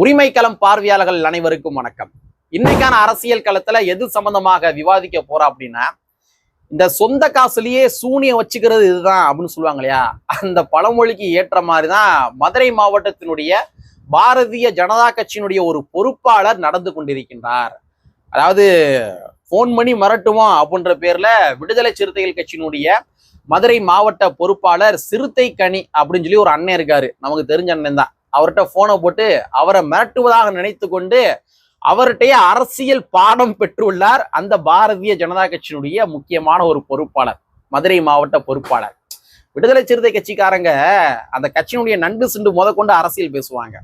உரிமை களம் பார்வையாளர்கள் அனைவருக்கும் வணக்கம். இன்னைக்கான அரசியல் களத்துல எது சம்பந்தமாக விவாதிக்க போறோம் அப்படின்னா இந்த சொந்த காசுலயே சூனியம் வச்சுக்கிறது இதுதான் அப்படின்னு சொல்லுவாங்க இல்லையா? அந்த பழமொழிக்கு ஏற்ற மாதிரி தான் மதுரை மாவட்டத்தினுடைய பாரதிய ஜனதா கட்சியினுடைய ஒரு பொறுப்பாளர் நடந்து கொண்டிருக்கின்றார். அதாவது ஃபோன் பண்ணி மிரட்டுவோம் அப்படின்ற பேர்ல விடுதலை சிறுத்தைகள் கட்சியினுடைய மதுரை மாவட்ட பொறுப்பாளர் சிறுத்தை கனி அப்படின்னு சொல்லி ஒரு அண்ணன் இருக்காரு. நமக்கு தெரிஞ்ச அண்ணன் தான். அவர்கிட்ட போனை போட்டு அவரை மிரட்டுவதாக நினைத்து கொண்டு அவர்கிட்டயே அரசியல் பாடம் பெற்றுள்ளார் அந்த பாரதிய ஜனதா கட்சியினுடைய முக்கியமான ஒரு பொறுப்பாளர் மதுரை மாவட்ட பொறுப்பாளர். விடுதலை சிறுத்தை கட்சிக்காரங்க அந்த கட்சியினுடைய நண்டு சிண்டு முத கொண்டு அரசியல் பேசுவாங்க.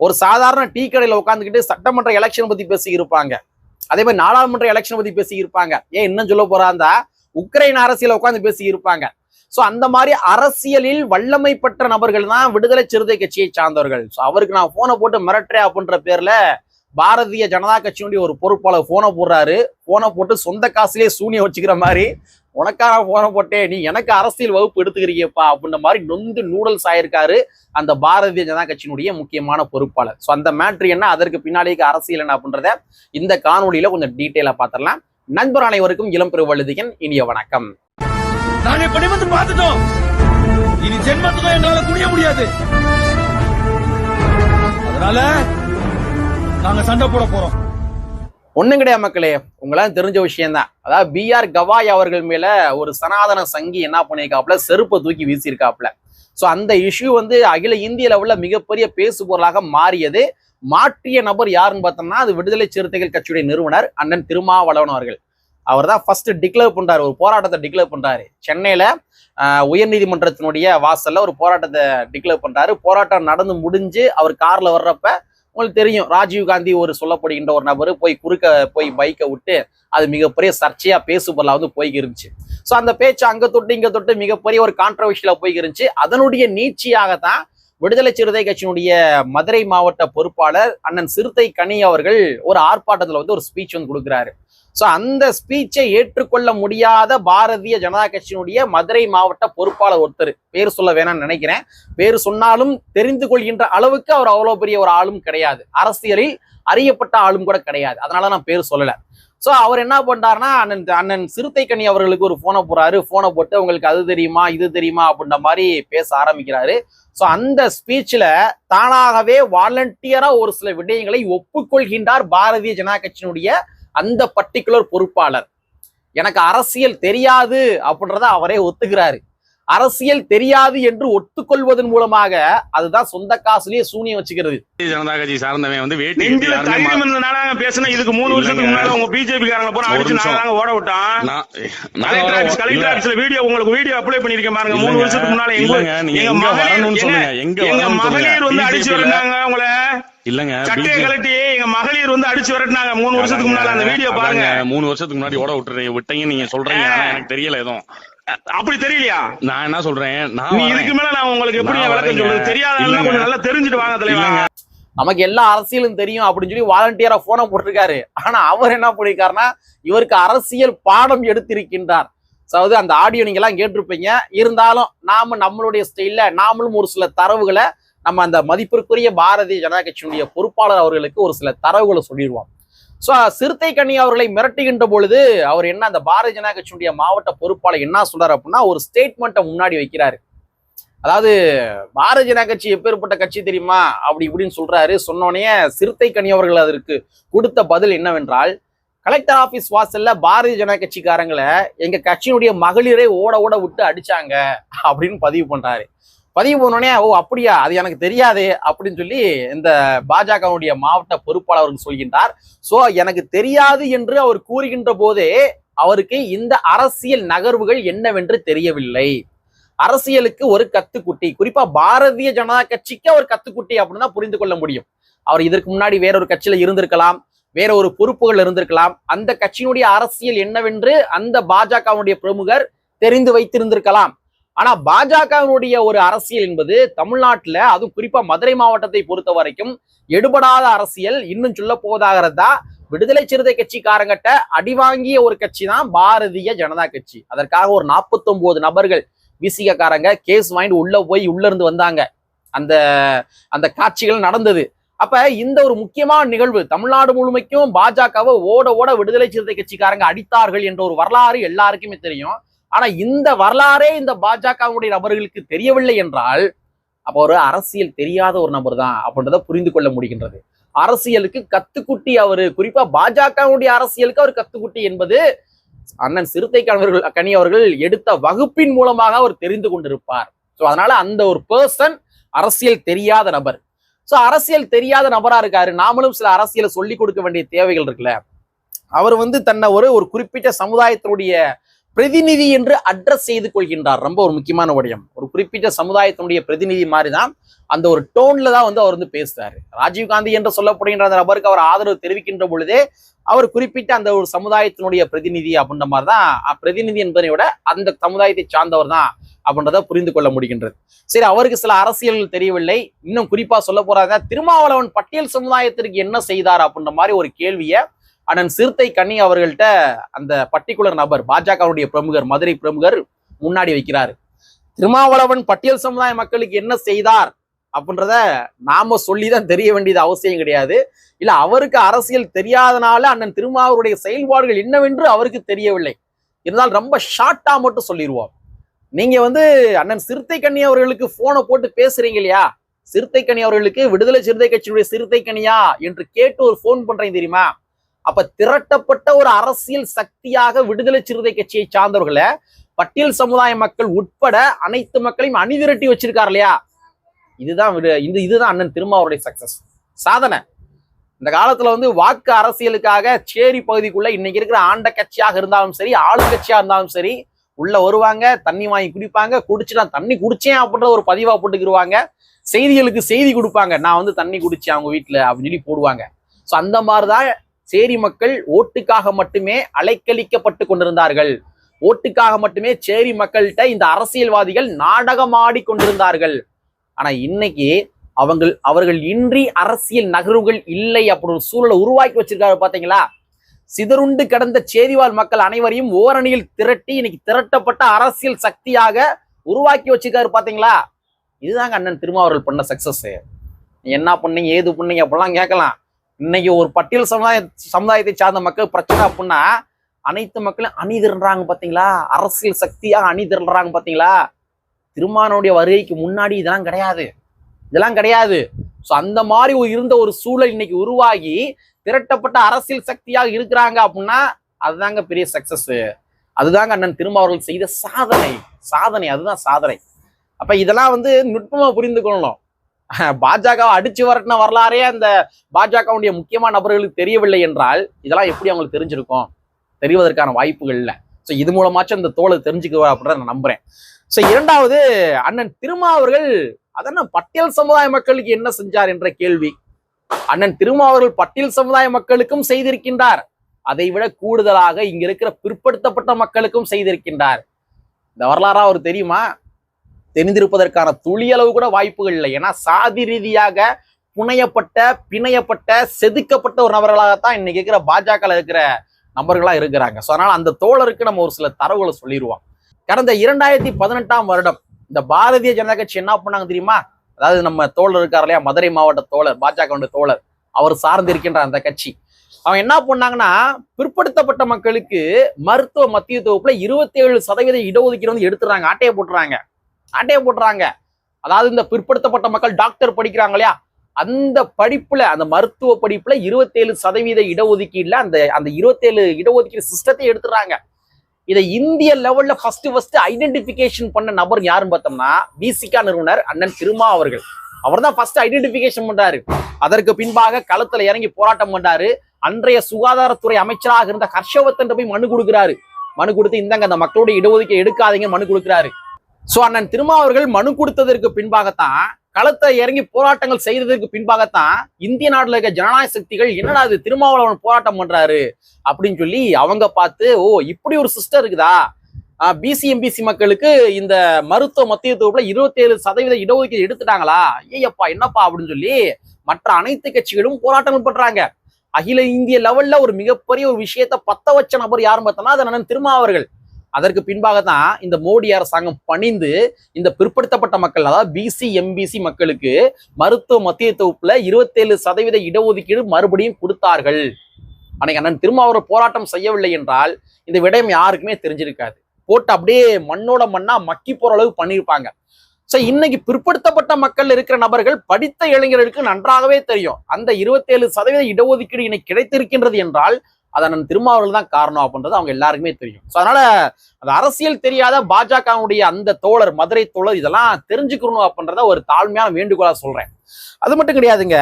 ஒரு சாதாரண டீ கடையில உட்காந்துக்கிட்டு சட்டமன்ற எலெக்ஷன் பத்தி பேசி இருப்பாங்க அதே மாதிரி நாடாளுமன்ற எலெக்ஷன் பத்தி பேசி இருப்பாங்க ஏன் இன்னும் சொல்ல போறாந்தா உக்ரைன் அரசியல உட்காந்து பேசி இருப்பாங்க ஸோ அந்த மாதிரி அரசியலில் வல்லமை பெற்ற நபர்கள் தான் விடுதலை சிறுத்தை கட்சியை சார்ந்தவர்கள். ஸோ அவருக்கு நான் போனை போட்டு மிரட்டுறேன் அப்படின்ற பேர்ல பாரதிய ஜனதா கட்சியினுடைய ஒரு பொறுப்பாளர் போனை போடுறாரு. போனை போட்டு சொந்த காசுலேயே சூனியம் வச்சுக்கிற மாதிரி உனக்காக போனை போட்டேன்? நீ எனக்கு அரசியல் வகுப்பு எடுத்துக்கிறீங்கப்பா அப்படின்ற மாதிரி நொந்து நூடல்ஸ் ஆயிருக்காரு அந்த பாரதிய ஜனதா கட்சியினுடைய முக்கியமான பொறுப்பாளர். ஸோ அந்த மேட்ரு என்ன? அதற்கு பின்னாலேக்கு அரசியல் என்ன அப்படின்றத இந்த காணொலியில கொஞ்சம் டீட்டெயிலாக பார்த்துடலாம். நண்பர் அனைவருக்கும் இளம் பெருவழுதிகன் இனிய வணக்கம். நாங்க இப்ப நிமிர்ந்து பார்த்துட்டோம். இனி ஜென்மத்துக்கும் எங்களால குடிய முடியாது. அதனால நாங்க சண்டை போட போறோம். ஒண்ணும் கிடையாது மக்களே. உங்களாம் தெரிஞ்ச விஷயம்தான். அதாவது பி ஆர் கவாய் அவர்கள் மேல ஒரு சனாதன சங்கி என்ன பண்ணியிருக்காப்புல செருப்பை தூக்கி வீசியிருக்காப்புல. ஸோ அந்த இஷ்யூ வந்து அகில இந்திய லெவலில் மிகப்பெரிய பேசு பொருளாக மாறியது. மாற்றிய நபர் யாருன்னு பார்த்தோம்னா அது விடுதலை சிறுத்தைகள் கட்சியுடைய நிறுவனர் அண்ணன் திருமாவளவன் அவர்கள். அவர் தான் ஃபர்ஸ்ட் டிக்ளேர் பண்றாரு ஒரு போராட்டத்தை டிக்ளேர் பண்றாரு. சென்னையில உயர்நீதிமன்றத்தினுடைய வாசல்ல ஒரு போராட்டத்தை டிக்ளேர் பண்றாரு. போராட்டம் நடந்து முடிஞ்சு அவர் கார்ல வர்றப்ப உங்களுக்கு தெரியும் ராஜீவ் காந்தி ஒரு சொல்லப்படுகின்ற ஒரு நபர் போய் குறுக்க போய் பைக்கை விட்டு அது மிகப்பெரிய சர்ச்சையா பேசு பொருளா வந்து போய்கிருந்துச்சு. ஸோ அந்த பேச்சு அங்க தொட்டு இங்க தொட்டு மிகப்பெரிய ஒரு கான்ட்ரவர்ஷியலா போய்கிருந்துச்சு. அதனுடைய நீட்சியாகத்தான் விடுதலை சிறுத்தை கட்சியினுடைய மதுரை மாவட்ட பொறுப்பாளர் அண்ணன் சிறுத்தை கனி அவர்கள் ஒரு ஆர்ப்பாட்டத்தில் வந்து ஒரு ஸ்பீச் வந்து கொடுக்குறாரு. ஸோ அந்த ஸ்பீச்சை ஏற்றுக்கொள்ள முடியாத பாரதிய ஜனதா கட்சியினுடைய மதுரை மாவட்ட பொறுப்பாளர் ஒருத்தர். பேர் சொல்ல வேணாம்னு நினைக்கிறேன். பேர் சொன்னாலும் தெரிந்து கொள்கின்ற அளவுக்கு அவர் அவ்வளோ பெரிய ஒரு ஆளும் கிடையாது. அரசியலில் அறியப்பட்ட ஆளும் கூட கிடையாது. அதனால நான் பேர் சொல்லலை. ஸோ அவர் என்ன பண்றாருன்னா அண்ணன் அண்ணன் சிறுத்தை அவர்களுக்கு ஒரு ஃபோனை போடுறாரு. ஃபோனை போட்டு உங்களுக்கு அது தெரியுமா இது தெரியுமா? அப்படின்ற மாதிரி பேச ஆரம்பிக்கிறாரு. ஸோ அந்த ஸ்பீச்சில் தானாகவே வாலண்டியராக ஒரு சில விடயங்களை ஒப்புக்கொள்கின்றார் பாரதிய ஜனதா கட்சியினுடைய அந்த பர்டிகுலர் பொறுப்பாளர். எனக்கு அரசியல் தெரியாது அப்படின்றத அவரே ஒத்துக்கிறாரு. அரசியல் தெரியாது என்று ஒத்துக்கொள்வதன் மூலமாக அதுதான் சொந்த காசுலயே சூனியம் வச்சுக்கிறது. ஜனதா கட்சி சார்ந்தவன் வந்து வேட்டி பேசுனா இதுக்கு மூணு வருஷத்துக்கு. முன்னால உங்க பிஜேபி காரங்க போன அடிச்சு. நாங்க ஓட விட்டோம். நான் நான் கலெக்டர் ஆபீஸ் இல்ல, கலெக்டர் ஆபீஸ்ல வீடியோ உங்களுக்கு வீடியோ அப்ளை பண்ணிருக்கேன் பாருங்க. மூணு. வருஷத்துக்கு முன்னால எங்க மகளிர் வந்து. அடிச்சு வரட்டாங்க உங்கள? இல்லங்க சட்டையை கலட்டி எங்க மகளிர் வந்து அடிச்சு வரட்டினாங்க. மூணு வருஷத்துக்கு முன்னால அந்த வீடியோ பாருங்க. மூணு வருஷத்துக்கு முன்னாடி ஓட விட்டுறீங்க விட்டீங்க நீங்க சொல்றீங்க. எனக்கு தெரியல எதுவும். அப்படி தெரியலையா? நான் என்ன சொல்றேன் நான். இதுக்கு மேல நான் உங்களுக்கு எப்படி விளக்கம். சொல்றது? தெரியாத. கொஞ்சம் நல்லா தெரிஞ்சுட்டு வாங்க தலைவா. நமக்கு எல்லா அரசியலும் தெரியும் அப்படின்னு சொல்லி வாலண்டியரா போனை போட்டிருக்காரு. ஆனா அவர் என்ன பண்ணிருக்காருன்னா இவருக்கு அரசியல் பாடம் எடுத்திருக்கின்றார். அதாவது அந்த ஆடியோ நீங்க எல்லாம் கேட்டிருப்பீங்க. இருந்தாலும் நாம நம்மளுடைய ஸ்டைல்ல நாமளும் ஒரு சில தரவுகளை நம்ம அந்த மதிப்பிற்குரிய பாரதிய ஜனதா கட்சியினுடைய பொறுப்பாளர் அவர்களுக்கு ஒரு சில தரவுகளை சொல்லிடுவோம். ஸோ சிறுத்தை கண்ணி அவர்களை மிரட்டுகின்ற பொழுது அவர் என்ன அந்த பாரதிய ஜனதா கட்சியினுடைய மாவட்ட பொறுப்பாளர் என்ன சொல்றாரு அப்படின்னா ஒரு ஸ்டேட்மெண்ட்டை முன்னாடி வைக்கிறாரு. அதாவது பாரதிய ஜனதா கட்சி எப்பேற்பட்ட கட்சி தெரியுமா? அப்படி இப்படின்னு சொல்றாரு. சொன்னோடனே சிறுத்தை கனி அவர்கள் அதற்கு கொடுத்த பதில் என்னவென்றால் கலெக்டர் ஆபீஸ் வாசல்ல பாரதிய ஜனதா கட்சிக்காரங்களை எங்க கட்சியினுடைய மகளிரை ஓட ஓட விட்டு அடிச்சாங்க அப்படின்னு பதிவு பண்றாரு. பதிவு போனோடனே ஓ அப்படியா? அது எனக்கு தெரியாது. அப்படின்னு சொல்லி இந்த பாஜகவுடைய மாவட்ட பொறுப்பாளர் சொல்கின்றார். சோ எனக்கு தெரியாது என்று அவர் கூறுகின்ற போதே அவருக்கு இந்த அரசியல் நகர்வுகள் என்னவென்று தெரியவில்லை. அரசியலுக்கு ஒரு கத்துக்குட்டி குறிப்பா பாரதிய ஜனதா கட்சிக்கு அவர் கத்துக்குட்டி அப்படின்னு தான் புரிந்து கொள்ள முடியும். அவர் இதற்கு முன்னாடி வேறொரு கட்சியில இருந்திருக்கலாம் வேற ஒரு பொறுப்புகள் இருந்திருக்கலாம். அந்த கட்சியினுடைய அரசியல் என்னவென்று அந்த பாஜகவுடைய பிரமுகர் தெரிந்து வைத்திருந்திருக்கலாம். ஆனா பாஜகவினுடைய ஒரு அரசியல் என்பது தமிழ்நாட்டுல அதுவும் குறிப்பா மதுரை மாவட்டத்தை பொறுத்த வரைக்கும் எடுபடாத அரசியல் இன்னும் சொல்ல போவதாகிறதா விடுதலை சிறுத்தை கட்சிக்காரங்கிட்ட அடி வாங்கிய ஒரு கட்சி தான் பாரதிய ஜனதா கட்சி. அதற்காக ஒரு 49 நபர்கள் விசிகக்காரங்க கேஸ் வாங்கிட்டு உள்ள போய் உள்ள இருந்து வந்தாங்க. அந்த அந்த காட்சிகள் நடந்தது. அப்ப இந்த ஒரு முக்கியமான நிகழ்வு தமிழ்நாடு முழுமைக்கும் பாஜகவை ஓட ஓட விடுதலை சிறுத்தை கட்சிக்காரங்க அடித்தார்கள் என்ற ஒரு வரலாறு எல்லாருக்குமே தெரியும். ஆனா இந்த வரலாறே இந்த பாஜகவுடைய நபர்களுக்கு தெரியவில்லை என்றால் அப்ப ஒரு அரசியல் தெரியாத ஒரு நபர் தான் அப்படின்றத புரிந்து கொள்ள முடிகின்றது. அரசியலுக்கு கத்துக்குட்டி அவரு குறிப்பா பாஜகவுடைய அரசியலுக்கு அவர் கத்துக்குட்டி என்பது அண்ணன் சிறுத்தை அவர்கள் கனி அவர்கள் எடுத்த வகுப்பின் மூலமாக அவர் தெரிந்து கொண்டிருப்பார். ஸோ அதனால அந்த ஒரு பர்சன் அரசியல் தெரியாத நபர். ஸோ அரசியல் தெரியாத நபரா இருக்காரு. நாமளும் சில அரசியலை சொல்லிக் கொடுக்க வேண்டிய தேவைகள் இருக்குல்ல. அவர் வந்து தன்னை ஒரு ஒரு குறிப்பிட்ட சமுதாயத்தினுடைய பிரதிநிதி என்று அட்ரஸ் செய்து கொள்கின்றார். ரொம்ப ஒரு முக்கியமான விடயம். ஒரு குறிப்பிட்ட சமுதாயத்தினுடைய பிரதிநிதி மாதிரி தான் அந்த ஒரு டோன்ல தான் வந்து அவர் வந்து பேசுறாரு. ராஜீவ்காந்தி என்று சொல்லப்படுகின்ற அந்த நபருக்கு அவர் ஆதரவு தெரிவிக்கின்ற பொழுதே அவர் குறிப்பிட்ட அந்த ஒரு சமுதாயத்தினுடைய பிரதிநிதி அப்படின்ற மாதிரி தான் பிரதிநிதி என்பதை விட அந்த சமுதாயத்தை சார்ந்தவர் தான் அப்படின்றத புரிந்து கொள்ள முடிகின்றது. சரி அவருக்கு சில அரசியல்கள் தெரியவில்லை. இன்னும் குறிப்பா சொல்ல போறாங்க திருமாவளவன் பட்டியல் சமுதாயத்திற்கு என்ன செய்தார் அப்படின்ற மாதிரி ஒரு கேள்வியை அண்ணன் சிறுத்தை கண்ணி அவர்கள்ட்ட அந்த பர்டிகுலர் நபர் பாஜகவுடைய பிரமுகர் மதுரை பிரமுகர் முன்னாடி வைக்கிறாரு. திருமாவளவன் பட்டியல் சமுதாய மக்களுக்கு என்ன செய்தார் அப்படின்றத நாம சொல்லிதான் தெரிய வேண்டியது அவசியம் கிடையாது. இல்ல அவருக்கு அரசியல் தெரியாதனால அண்ணன் திருமாவருடைய செயல்பாடுகள் என்னவென்று அவருக்கு தெரியவில்லை. இருந்தால் ரொம்ப ஷார்ட்டா மட்டும் சொல்லிடுவோம் நீங்க வந்து அண்ணன் சிறுத்தை கண்ணி அவர்களுக்கு போனை போட்டு பேசுறீங்க இல்லையா? சிறுத்தை கனி அவர்களுக்கு விடுதலை சிறுத்தை கட்சியுடைய சிறுத்தை கனியா என்று கேட்டு ஒரு ஃபோன் பண்றீங்க தெரியுமா? அப்ப திரட்டப்பட்ட ஒரு அரசியல் சக்தியாக விடுதலை சிறுத்தை கட்சியை சார்ந்தவர்களை பட்டியல் சமுதாய மக்கள் உட்பட அனைத்து மக்களையும் அணிதிரட்டி வச்சிருக்காரு இல்லையா? இதுதான் விடு- இந்த இதுதான் அண்ணன் திருமாவருடைய சக்சஸ் சாதனை. இந்த காலத்துல வந்து வாக்கு அரசியலுக்காக சேரி பகுதிக்குள்ள இன்னைக்கு இருக்கிற ஆண்ட கட்சியாக இருந்தாலும் சரி ஆளுங்கட்சியா இருந்தாலும் சரி உள்ள வருவாங்க தண்ணி வாங்கி குடிப்பாங்க குடிச்சு நான் தண்ணி குடிச்சேன் அப்படின்ற ஒரு பதிவா போட்டுக்கிடுவாங்க செய்திகளுக்கு செய்தி கொடுப்பாங்க. நான் வந்து தண்ணி குடிச்சேன் அவங்க வீட்டுல அப்படின்னு சொல்லி போடுவாங்க. ஸோ அந்த மாதிரிதான் சேரி மக்கள் ஓட்டுக்காக மட்டுமே அலைக்கழிக்கப்பட்டு கொண்டிருந்தார்கள். ஓட்டுக்காக மட்டுமே சேரி மக்கள்கிட்ட இந்த அரசியல்வாதிகள் நாடகமாடி கொண்டிருந்தார்கள். ஆனா இன்னைக்கு அவங்கள் அவர்கள் இன்றி அரசியல் நகர்வுகள் இல்லை அப்படி ஒரு சூழலை உருவாக்கி வச்சிருக்காரு பாத்தீங்களா? சிதறுண்டு கடந்த சேரிவாழ் மக்கள் அனைவரையும் ஓரணியில் திரட்டி இன்னைக்கு திரட்டப்பட்ட அரசியல் சக்தியாக உருவாக்கி வச்சிருக்காரு பாத்தீங்களா? இதுதாங்க அண்ணன் திருமாவர்கள் பண்ண சக்சஸ் என்ன பண்ணீங்க ஏது பண்ணீங்க அப்படிலாம் கேட்கலாம். இன்னைக்கு ஒரு பட்டியல் சமுதாய சமுதாயத்தை சார்ந்த மக்கள் பிரச்சனை அப்படின்னா அனைத்து மக்களும் அணி திரண்டுறாங்க பார்த்தீங்களா அரசியல் சக்தியாக அணி திரண்டுறாங்க பார்த்தீங்களா திருமானுடைய வருகைக்கு முன்னாடி இதெல்லாம் கிடையாது. இதெல்லாம் கிடையாது. ஸோ அந்த மாதிரி இருந்த ஒரு சூழல் இன்னைக்கு உருவாகி திரட்டப்பட்ட அரசியல் சக்தியாக இருக்கிறாங்க அப்படின்னா அதுதாங்க பெரிய சக்சஸ் அதுதாங்க அண்ணன் திருமாவர்கள் செய்த சாதனை. சாதனை அதுதான் சாதனை. அப்ப இதெல்லாம் வந்து நுட்பமா புரிந்து கொள்ளணும். பாஜக அடிச்சு வரட்டின வரலாறே அந்த பாஜகவுடைய முக்கியமான நபர்களுக்கு தெரியவில்லை என்றால் இதெல்லாம் எப்படி அவங்களுக்கு தெரிஞ்சிருக்கும்? தெரிவதற்கான வாய்ப்புகள் இல்லை. ஸோ இது மூலமாச்சும் இந்த தோலை தெரிஞ்சுக்குவா அப்படின்னு நான் நம்புறேன். ஸோ இரண்டாவது அண்ணன் திருமாவர்கள் அதென்ன பட்டியல் சமுதாய மக்களுக்கு என்ன செஞ்சார் என்ற கேள்வி. அண்ணன் திருமாவர்கள் பட்டியல் சமுதாய மக்களுக்கும் செய்திருக்கின்றார். அதை விட கூடுதலாக இங்க இருக்கிற பிற்படுத்தப்பட்ட மக்களுக்கும் செய்திருக்கின்றார். இந்த வரலாறா அவர் தெரியுமா? தெரிந்திருப்பதற்கான துளியளவு கூட வாய்ப்புகள் இல்லை. ஏன்னா சாதி ரீதியாக புனையப்பட்ட பிணையப்பட்ட செதுக்கப்பட்ட ஒரு நபர்களாகத்தான் இன்னைக்கு இருக்கிற பாஜக இருக்கிற நபர்களா இருக்கிறாங்க. ஸோ அதனால அந்த தோழருக்கு நம்ம ஒரு சில தரவுகளை சொல்லிடுவோம் கடந்த இரண்டாயிரத்தி பதினெட்டாம் வருடம் இந்த பாரதிய ஜனதா கட்சி என்ன பண்ணாங்க தெரியுமா? அதாவது நம்ம தோழர் இருக்கார் இல்லையா? மதுரை மாவட்ட தோழர் பாஜக தோழர் அவர் சார்ந்து இருக்கின்ற அந்த கட்சி. அவன் என்ன பண்ணாங்கன்னா பிற்படுத்தப்பட்ட மக்களுக்கு மருத்துவ மத்திய தொகுப்புல இருபத்தி ஏழு சதவீத இடஒதுக்கீடு வந்து எடுத்துறாங்க ஆட்டையை போட்டுறாங்க. ஆட்டையை போட்டுறாங்க. அதாவது இந்த பிற்படுத்தப்பட்ட மக்கள் டாக்டர் படிக்கிறாங்க இல்லையா? அந்த படிப்புல அந்த மருத்துவ படிப்புல இருபத்தேழு சதவீத இடஒதுக்கீடுல அந்த அந்த இருபத்தேழு இடஒதுக்கீடு சிஸ்டத்தை எடுத்துறாங்க இதை இந்திய லெவல்ல ஃபர்ஸ்ட் ஃபர்ஸ்ட் ஐடென்டிபிகேஷன் பண்ண நபர் யாருன்னு பார்த்தோம்னா பிசிகா நிறுவனர் அண்ணன் திருமா அவர்கள். அவர் தான் ஃபர்ஸ்ட் ஐடென்டிபிகேஷன் பண்றாரு. அதற்கு பின்பாக களத்துல இறங்கி போராட்டம் பண்றாரு. அன்றைய சுகாதாரத்துறை அமைச்சராக இருந்த ஹர்ஷவர்தன் போய் மனு கொடுக்கிறாரு. மனு கொடுத்து இந்தாங்க அந்த மக்களுடைய இடஒதுக்கீடு எடுக்காதீங்க மனு கொடுக்கிறாரு. சோ அண்ணன் திருமா அவர்கள் மனு கொடுத்ததற்கு பின்பாகத்தான் களத்தை இறங்கி போராட்டங்கள் செய்ததற்கு பின்பாகத்தான் இந்திய நாட்டில் இருக்க ஜனநாயக சக்திகள் என்னடா இது திருமாவளவன் போராட்டம் பண்றாரு அப்படின்னு சொல்லி அவங்க பார்த்து ஓ இப்படி ஒரு சிஸ்டர் இருக்குதா? பிசி எம்பிசி மக்களுக்கு இந்த மருத்துவ மத்திய தொகுப்புல இருபத்தி ஏழு சதவீத இடஒதுக்கீடு எடுத்துட்டாங்களா? ஏய்யப்பா என்னப்பா அப்படின்னு சொல்லி மற்ற அனைத்து கட்சிகளும் போராட்டங்கள் பண்றாங்க. அகில இந்திய லெவல்ல ஒரு மிகப்பெரிய ஒரு விஷயத்த பத்த வச்ச நபர் யாரும் பார்த்தோம்னா அது அண்ணன் திருமாவர்கள். அதற்கு பின்பாக தான் இந்த மோடி அரசாங்கம் பணிந்து இந்த பிற்படுத்தப்பட்ட மக்கள் அதாவது பிசி எம்பிசி மக்களுக்கு மருத்துவ மத்திய தொகுப்புல இருபத்தேழு சதவீத இடஒதுக்கீடு மறுபடியும் கொடுத்தார்கள். அன்னைக்கு அண்ணன் திரும்ப அவர் போராட்டம் செய்யவில்லை என்றால் இந்த விடயம் யாருக்குமே தெரிஞ்சிருக்காது. போட்டு அப்படியே மண்ணோட மண்ணா மக்கி போற அளவுக்கு பண்ணியிருப்பாங்க. ஸோ இன்னைக்கு பிற்படுத்தப்பட்ட மக்கள் இருக்கிற நபர்கள் படித்த இளைஞர்களுக்கு நன்றாகவே தெரியும். அந்த இருபத்தேழு சதவீத இடஒதுக்கீடு இன்னைக்கு கிடைத்திருக்கின்றது என்றால் அது அண்ணன் திருமாவளவர்கள் தான் காரணம் அப்படின்றது அவங்க எல்லாருக்குமே தெரியும். ஸோ அதனால அந்த அரசியல் தெரியாத பாஜகவுடைய அந்த தோழர் மதுரை தோழர் இதெல்லாம் தெரிஞ்சுக்கணும் அப்படின்றத ஒரு தாழ்மையான வேண்டுகோளா சொல்றேன். அது மட்டும் கிடையாதுங்க.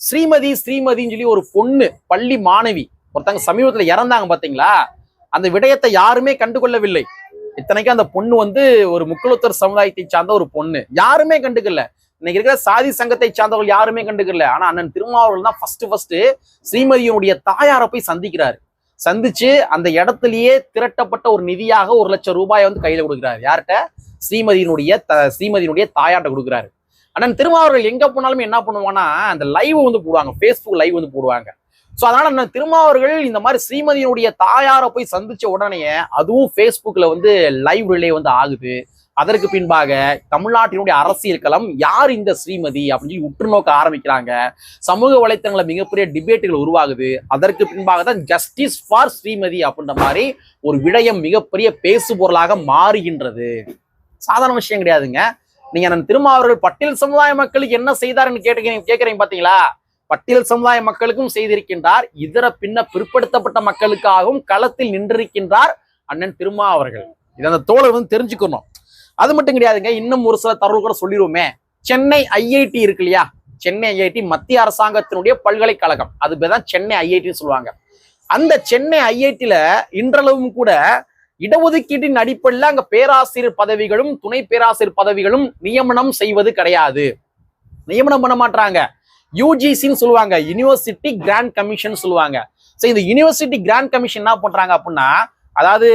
ஸ்ரீமதி ஸ்ரீமதின்னு சொல்லி ஒரு பொண்ணு பள்ளி மாணவி ஒருத்தங்க சமீபத்துல இறந்தாங்க பாத்தீங்களா? அந்த விடயத்தை யாருமே கண்டுகொள்ளவில்லை. இத்தனைக்கும் அந்த பொண்ணு வந்து ஒரு முக்குளத்தூர் சமுதாயத்தை சார்ந்த ஒரு பொண்ணு. யாருமே கண்டுக்கல. இன்னைக்கு இருக்கிற சாதி சங்கத்தை சார்ந்தவர்கள் யாருமே கண்டுக்கல ஆனா அண்ணன் திருமாவளவன் தான் ஃபர்ஸ்ட் ஃபர்ஸ்ட் ஸ்ரீமதியினுடைய தாயாரை போய் சந்திக்கிறாரு. சந்திச்சு அந்த இடத்துலயே திரட்டப்பட்ட ஒரு நிதியாக ஒரு லட்சம் ரூபாயை வந்து கையில கொடுக்குறாரு. யார்கிட்ட? ஸ்ரீமதியினுடைய த ஸ்ரீமதியினுடைய தாயார்ட்ட கொடுக்குறாரு. அண்ணன் திருமாவர்கள் எங்க போனாலுமே என்ன பண்ணுவாங்கன்னா அந்த லைவ் வந்து போடுவாங்க. ஃபேஸ்புக் லைவ் வந்து போடுவாங்க. ஸோ அதனால அண்ணன் திருமாவர்கள் இந்த மாதிரி ஸ்ரீமதியினுடைய தாயாரை போய் சந்திச்ச உடனே அதுவும் ஃபேஸ்புக்ல வந்து லைவ் ரிலே வந்து ஆகுது. அதற்கு பின்பாக தமிழ்நாட்டினுடைய அரசியல் களம் யார் இந்த ஸ்ரீமதி அப்படின்னு சொல்லி உற்று நோக்க ஆரம்பிக்கிறாங்க. சமூக வலைத்தளங்களை மிகப்பெரிய டிபேட்டுகள் உருவாகுது. அதற்கு பின்பாக தான் ஜஸ்டிஸ் ஃபார் ஸ்ரீமதி அப்படின்ற மாதிரி ஒரு விடயம் மிகப்பெரிய பேசு பொருளாக மாறுகின்றது. சாதாரண விஷயம் கிடையாதுங்க. நீங்க நான் திருமாவர்கள் பட்டியல் சமுதாய மக்களுக்கு என்ன செய்தார்னு கேட்டுக்கிறீங்க கேட்கறீங்க பாத்தீங்களா? பட்டியல் சமுதாய மக்களுக்கும் செய்திருக்கின்றார். இதர பின்ன பிற்படுத்தப்பட்ட மக்களுக்காகவும் களத்தில் நின்றிருக்கின்றார் அண்ணன் திருமா அவர்கள் இதை அந்த தோழர் வந்து தெரிஞ்சுக்கணும். அது மட்டும் கிடையாதுங்க. இன்னும் ஒரு சில தரவு கூட சொல்லிடுவோமே சென்னை ஐஐடி இருக்கு இல்லையா? சென்னை ஐஐடி மத்திய அரசாங்கத்தினுடைய பல்கலைக்கழகம். அது தான் சென்னை ஐஐடின்னு சொல்லுவாங்க. அந்த சென்னை ஐஐடியில இன்றளவும் கூட இடஒதுக்கீட்டின் அடிப்படையில் அங்க பேராசிரியர் பதவிகளும் துணை பேராசிரியர் பதவிகளும் நியமனம் செய்வது கிடையாது. நியமனம் பண்ண மாட்டாங்க யூஜிசின்னு சொல்லுவாங்க. யூனிவர்சிட்டி கிராண்ட் கமிஷன் சொல்லுவாங்க. ஸோ இந்த யூனிவர்சிட்டி கிராண்ட் கமிஷன் என்ன பண்றாங்க அப்படின்னா அதாவது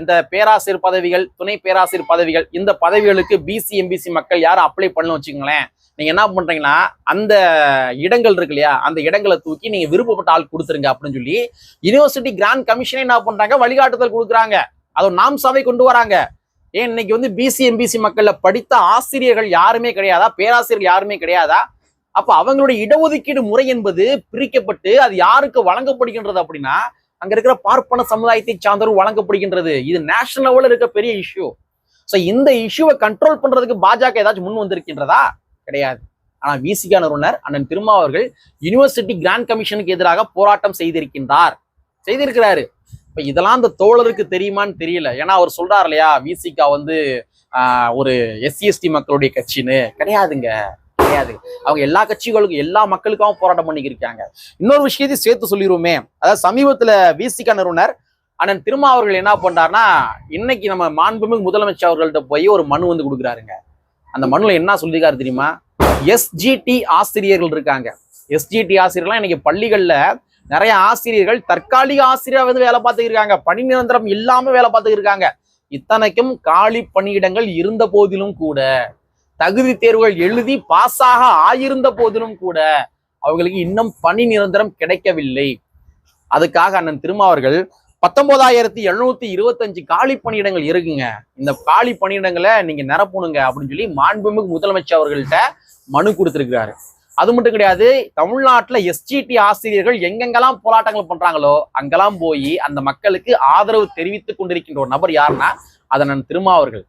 இந்த பேராசிரியர் பதவிகள் துணை பேராசிரியர் பதவிகள் இந்த பதவிகளுக்கு பிசி எம்பிசி மக்கள் யாரும் அப்ளை பண்ணணும் வச்சுக்கோங்களேன். நீங்க என்ன பண்றீங்கன்னா அந்த இடங்கள் இருக்கு இல்லையா அந்த இடங்களை தூக்கி நீங்க விருப்பப்பட்ட ஆள் கொடுத்துருங்க அப்படின்னு சொல்லி யூனிவர்சிட்டி கிராண்ட் கமிஷனே என்ன பண்றாங்க? வழிகாட்டுதல் கொடுக்குறாங்க. அதை நாம் சபை கொண்டு வராங்க. ஏன் இன்னைக்கு வந்து பிசி எம்பிசி மக்கள்ல படித்த ஆசிரியர்கள் யாருமே கிடையாதா? பேராசிரியர்கள் யாருமே கிடையாதா? அப்ப அவங்களுடைய இடஒதுக்கீடு முறை என்பது பிரிக்கப்பட்டு அது யாருக்கு வழங்கப்படுகின்றது அப்படின்னா அங்க இருக்கிற பார்ப்பன சமுதாயத்தை சார்ந்தவர் வழங்கப்படுகின்றது. இது நேஷனல் லெவலில் இருக்க பெரிய இஷ்யூ ஸோ இந்த இஷ்யூவை கண்ட்ரோல் பண்றதுக்கு பாஜக ஏதாச்சும் முன் வந்திருக்கின்றதா? கிடையாது. ஆனா விசிகா நிறுவனர் அண்ணன் திருமா அவர்கள் யூனிவர்சிட்டி கிராண்ட் கமிஷனுக்கு எதிராக போராட்டம் செய்திருக்கின்றார். செய்திருக்கிறாரு. இப்ப இதெல்லாம் அந்த தோழருக்கு தெரியுமான்னு தெரியல. ஏன்னா அவர் சொல்றாரு இல்லையா விசிகா வந்து ஆஹ், ஒரு எஸ்சி எஸ்டி மக்களுடைய கட்சின்னு. கிடையாதுங்க. கிடையாது. அவங்க எல்லா கட்சிகளுக்கும் எல்லா மக்களுக்காகவும் போராட்டம் பண்ணிக்கிருக்காங்க. இன்னொரு விஷயத்தையும் சேர்த்து சொல்லிடுவோமே அதாவது சமீபத்துல விசிக நிறுவனர் அண்ணன் திருமா அவர்கள் என்ன பண்றாருன்னா இன்னைக்கு நம்ம மாண்புமிகு முதலமைச்சர் அவர்கள்ட்ட போய் ஒரு மனு வந்து கொடுக்குறாருங்க. அந்த மனுல என்ன சொல்லியிருக்காரு தெரியுமா? எஸ்ஜிடி ஆசிரியர்கள் இருக்காங்க. எஸ்ஜிடி ஆசிரியர்லாம் இன்னைக்கு பள்ளிகள்ல நிறைய ஆசிரியர்கள் தற்காலிக ஆசிரியர் வந்து வேலை பார்த்துக்கிருக்காங்க. பணி நிரந்தரம் இல்லாம வேலை பார்த்துக்கிருக்காங்க. இத்தனைக்கும் காலி பணியிடங்கள் இருந்த போதிலும் கூட தகுதி தேர்வுகள் எழுதி பாஸாக ஆயிருந்த போதிலும் கூட அவங்களுக்கு இன்னும் பணி நிரந்தரம் கிடைக்கவில்லை. அதுக்காக அண்ணன் திருமாவர்கள் பத்தொன்பதாயிரத்தி எழுநூத்தி இருபத்தஞ்சு காலி பணியிடங்கள் இருக்குங்க. இந்த காலி பணியிடங்களை நீங்க நிரப்பணுங்க அப்படின்னு சொல்லி மாண்புமிகு முதலமைச்சர் அவர்கள்ட்ட மனு கொடுத்திருக்கிறாரு. அது மட்டும் கிடையாது தமிழ்நாட்டுல எஸ்டிடி ஆசிரியர்கள் எங்கெங்கெல்லாம் போராட்டங்கள் பண்றாங்களோ அங்கெல்லாம் போய் அந்த மக்களுக்கு ஆதரவு தெரிவித்துக் கொண்டிருக்கின்ற ஒரு நபர் யாருன்னா அதன் திருமாவர்கள்.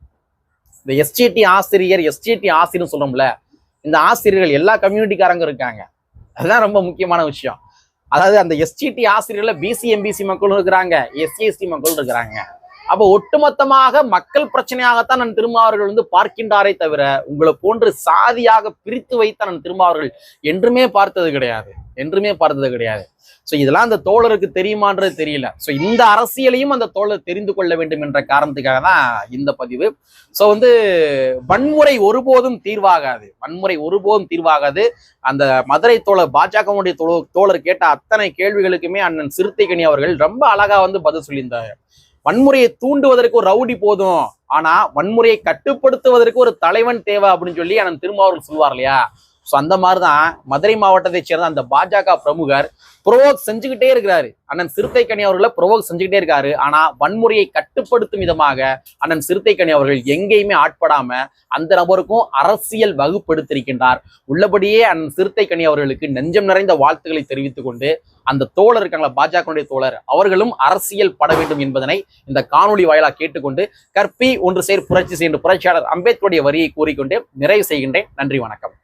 இந்த எஸ்டிடி ஆசிரியர் எஸ்டிடி ஆசிரியர் சொல்றோம்ல இந்த ஆசிரியர்கள் எல்லா கம்யூனிட்டிக்காரங்க இருக்காங்க. அதுதான் ரொம்ப முக்கியமான விஷயம். அதாவது அந்த எஸ்டிடி ஆசிரியர்ல பிசி எம்பிசி மக்களும் இருக்கிறாங்க எஸ்சி எஸ்டி மக்களும் இருக்கிறாங்க. அப்போ ஒட்டுமொத்தமாக மக்கள் பிரச்சனையாகத்தான் நான் திருமாவர்கள் வந்து பார்க்கின்றாரே தவிர உங்களை போன்று சாதியாக பிரித்து வைத்த நான் திருமாவர்கள் என்றுமே பார்த்தது கிடையாது. என்றுமே பார்த்தது கிடையாது. ஸோ இதெல்லாம் அந்த தோழருக்கு தெரியுமான்றது தெரியல. ஸோ இந்த அரசியலையும் அந்த தோழர் தெரிந்து கொள்ள வேண்டும் என்ற காரணத்துக்காக தான் இந்த பதிவு. ஸோ வந்து வன்முறை ஒருபோதும் தீர்வாகாது. வன்முறை ஒருபோதும் தீர்வாகாது. அந்த மதுரை தோழர் பாஜகவுடைய தோழர் தோழர் கேட்ட அத்தனை கேள்விகளுக்குமே அண்ணன் சிறுத்தைகனி அவர்கள் ரொம்ப அழகா வந்து பதில் சொல்லியிருந்தார். வன்முறையை தூண்டுவதற்கு ஒரு ரவுடி போதும். ஆனா வன்முறையை கட்டுப்படுத்துவதற்கு ஒரு தலைவன் தேவை அப்படின்னு சொல்லி அண்ணன் திருமாவர்கள் சொல்லுவார் இல்லையா? ஸோ அந்த மாதிரி தான் மதுரை மாவட்டத்தைச் சேர்ந்த அந்த பாஜக பிரமுகர் புரோவோக் செஞ்சுக்கிட்டே இருக்கிறாரு. அண்ணன் சிறுத்தை கணி அவர்களை புரோவோக் செஞ்சுக்கிட்டே இருக்காரு. ஆனா வன்முறையை கட்டுப்படுத்தும் விதமாக அண்ணன் சிறுத்தைக்கணி அவர்கள் எங்கேயுமே ஆட்படாம அந்த நபருக்கும் அரசியல் வகுப்படுத்திருக்கின்றார் உள்ளபடியே அண்ணன் சிறுத்தைக்கணி அவர்களுக்கு நெஞ்சம் நிறைந்த வாழ்த்துக்களை தெரிவித்துக் கொண்டு அந்த தோழர் இருக்காங்களா பாஜகவுடைய தோழர் அவர்களும் அரசியல் பட வேண்டும் என்பதனை இந்த காணொளி வாயிலாக கேட்டுக்கொண்டு கற்பி ஒன்று சேர் புரட்சி செய்கின்ற புரட்சியாளர் அம்பேத்கருடைய வரியை கூறிக்கொண்டு நிறைவு செய்கின்றேன். நன்றி வணக்கம்.